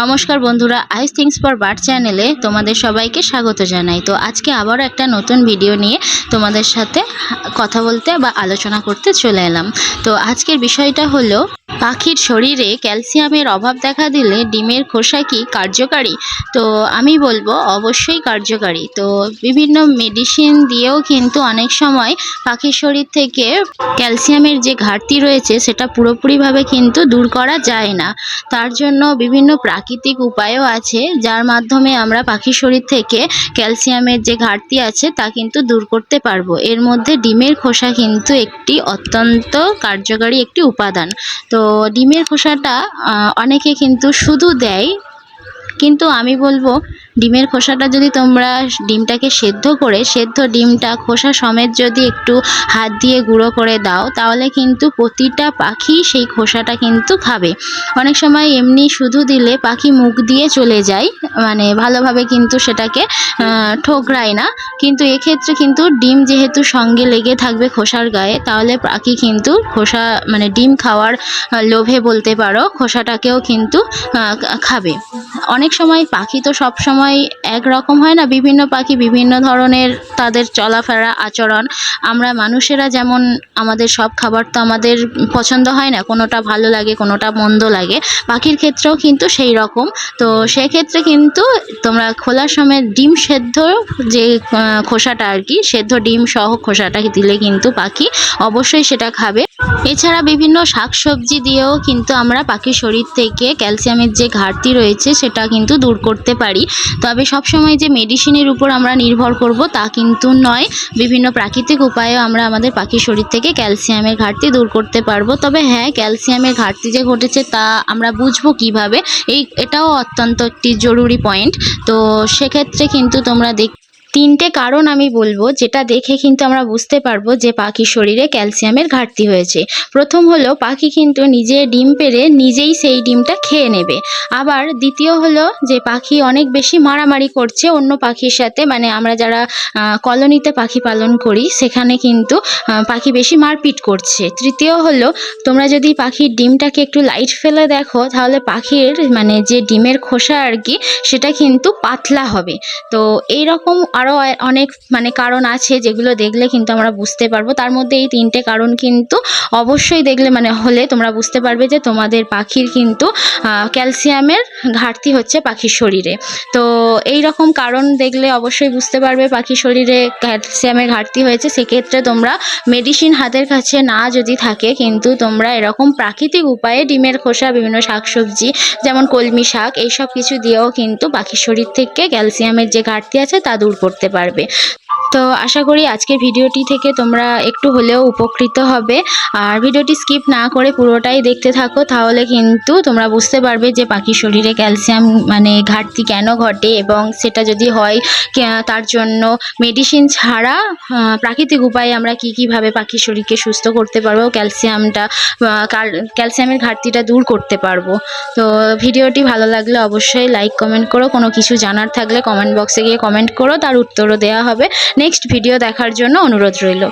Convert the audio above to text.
নমস্কার বন্ধুরা, আইস things for bird চ্যানেলে তোমাদের সবাইকে স্বাগত জানাই। তো আজকে আবারও একটা নতুন ভিডিও নিয়ে তোমাদের সাথে কথা বলতে বা আলোচনা করতে চলে এলাম। তো আজকের বিষয়টা হলো পাখির শরীরে ক্যালসিয়ামের অভাব দেখা দিলে ডিমের খোসা কি কার্যকারী? তো আমি বলব অবশ্যই কার্যকারী। তো বিভিন্ন মেডিসিন দিয়েও কিন্তু অনেক সময় পাখির শরীর থেকে ক্যালসিয়ামের যে ঘাটতি রয়েছে সেটা পুরোপুরিভাবে কিন্তু দূর করা যায় না। তার জন্য বিভিন্ন প্রাকৃতিক উপায়ও আছে যার মাধ্যমে আমরা পাখির শরীর থেকে ক্যালসিয়ামের যে ঘাটতি আছে তা কিন্তু দূর করতে পারব। এর মধ্যে ডিমের খোসা কিন্তু একটি অত্যন্ত কার্যকারী একটি উপাদান। তো ডিমের খোসাটা অনেকে কিন্তু শুধু দেয় কিন্তু আমি বলব, ডিমের খোসাটা যদি তোমরা ডিমটাকে সেদ্ধ করে, সেদ্ধ ডিমটা খোসা সমেত যদি একটু হাত দিয়ে গুঁড়ো করে দাও, তাহলে কিন্তু প্রতিটা পাখি সেই খোসাটা কিন্তু খাবে। অনেক সময় এমনি শুধু দিলে পাখি মুখ দিয়ে চলে যায় মানে ভালোভাবে কিন্তু সেটাকে ঠোকরায় না। কিন্তু এক্ষেত্রে কিন্তু ডিম যেহেতু সঙ্গে লেগে থাকবে খোসার গায়ে, তাহলে পাখি কিন্তু খোসা মানে ডিম খাওয়ার লোভে বলতে পারো, খোসাটাকেও কিন্তু খাবে। অনেক সময় পাখি তো সব সময় একরকম হয় না। বিভিন্ন পাখি বিভিন্ন ধরনের তাদের চলাফেরা আচরণ। আমরা মানুষেরা যেমন আমাদের সব খাবার তো আমাদের পছন্দ হয় না, কোনোটা ভালো লাগে, কোনোটা মন্দ লাগে। পাখির ক্ষেত্রেও কিন্তু সেই রকম। তো সেক্ষেত্রে কিন্তু তোমরা খোলার সময় ডিম সেদ্ধ যে খোসাটা আর কি, সেদ্ধ ডিম সহ খোসাটা দিলে কিন্তু পাখি অবশ্যই সেটা খাবে। এছাড়া বিভিন্ন শাকসবজি দিয়েও কিন্তু আমরা পাখির শরীর থেকে ক্যালসিয়ামের যে ঘাটতি রয়েছে, সেটা কিন্তু দূর করতে পারি। তবে সবসময় যে মেডিসিনের উপর আমরা নির্ভর করব তা কিন্তু নয়। বিভিন্ন প্রাকৃতিক উপায়েও আমরা আমাদের পাখির শরীর থেকে ক্যালসিয়ামের ঘাটতি দূর করতে পারব। তবে হ্যাঁ ক্যালসিয়ামের ঘাটতি যে ঘটেছে তা আমরা বুঝব কীভাবে? এই, এটাও অত্যন্ত একটি জরুরি পয়েন্ট তো সেক্ষেত্রে কিন্তু তোমরা দেখ তিনটে কারণ আমি বলব, যেটা দেখে কিন্তু আমরা বুঝতে পারব যে পাখির শরীরে ক্যালসিয়ামের ঘাটতি হয়েছে। প্রথম হলো, পাখি কিন্তু নিজে ডিম পেড়ে নিজেই সেই ডিমটা খেয়ে নেবে। আবার দ্বিতীয় হলো, যে পাখি অনেক বেশি মারামারি করছে অন্য পাখির সাথে মানে আমরা যারা কলোনিতে পাখি পালন করি, সেখানে কিন্তু পাখি বেশি মারপিট করছে। তৃতীয় হলো, তোমরা যদি পাখির ডিমটাকে একটু লাইট ফেলে দেখো, তাহলে পাখির মানে যে ডিমের খোসা আর কি, সেটা কিন্তু পাতলা হবে। তো এই রকম আরও অনেক মানে কারণ আছে যেগুলো দেখলে কিন্তু আমরা বুঝতে পারব। তার মধ্যে এই তিনটে কারণ কিন্তু অবশ্যই দেখলে মানে হলে তোমরা বুঝতে পারবে যে তোমাদের পাখির কিন্তু ক্যালসিয়ামের ঘাটতি হচ্ছে পাখির শরীরে। তো এই রকম কারণ দেখলে অবশ্যই বুঝতে পারবে পাখির শরীরে ক্যালসিয়ামের ঘাটতি হয়েছে। সেক্ষেত্রে তোমরা মেডিসিন হাতের কাছে না যদি থাকে কিন্তু তোমরা এরকম প্রাকৃতিক উপায়ে ডিমের খোসা, বিভিন্ন শাকসবজি, যেমন কলমি শাক, এইসব কিছু দিয়েও কিন্তু পাখির শরীর থেকে ক্যালসিয়ামের যে ঘাটতি আছে তা দূর করতে পারবে। তো আশা করি আজকের ভিডিওটি থেকে তোমরা একটু হলেও উপকৃত হবে। আর ভিডিওটি স্কিপ না করে পুরোটাই দেখতে থাকো, তাহলে কিন্তু তোমরা বুঝতে পারবে যে পাখির শরীরে ক্যালসিয়াম মানে ঘাটতি কেন ঘটে এবং সেটা যদি হয় তার জন্য মেডিসিন ছাড়া প্রাকৃতিক উপায়ে আমরা কি কীভাবে পাখির শরীরকে সুস্থ করতে পারব, ক্যালসিয়ামটা ক্যালসিয়ামের ঘাটতিটা দূর করতে পারব। তো ভিডিওটি ভালো লাগলে অবশ্যই লাইক, কমেন্ট করো। কোনো কিছু জানার থাকলে কমেন্ট বক্সে গিয়ে কমেন্ট করো, তার উত্তরও দেওয়া হবে। নেক্সট ভিডিও দেখার জন্য অনুরোধ রইল।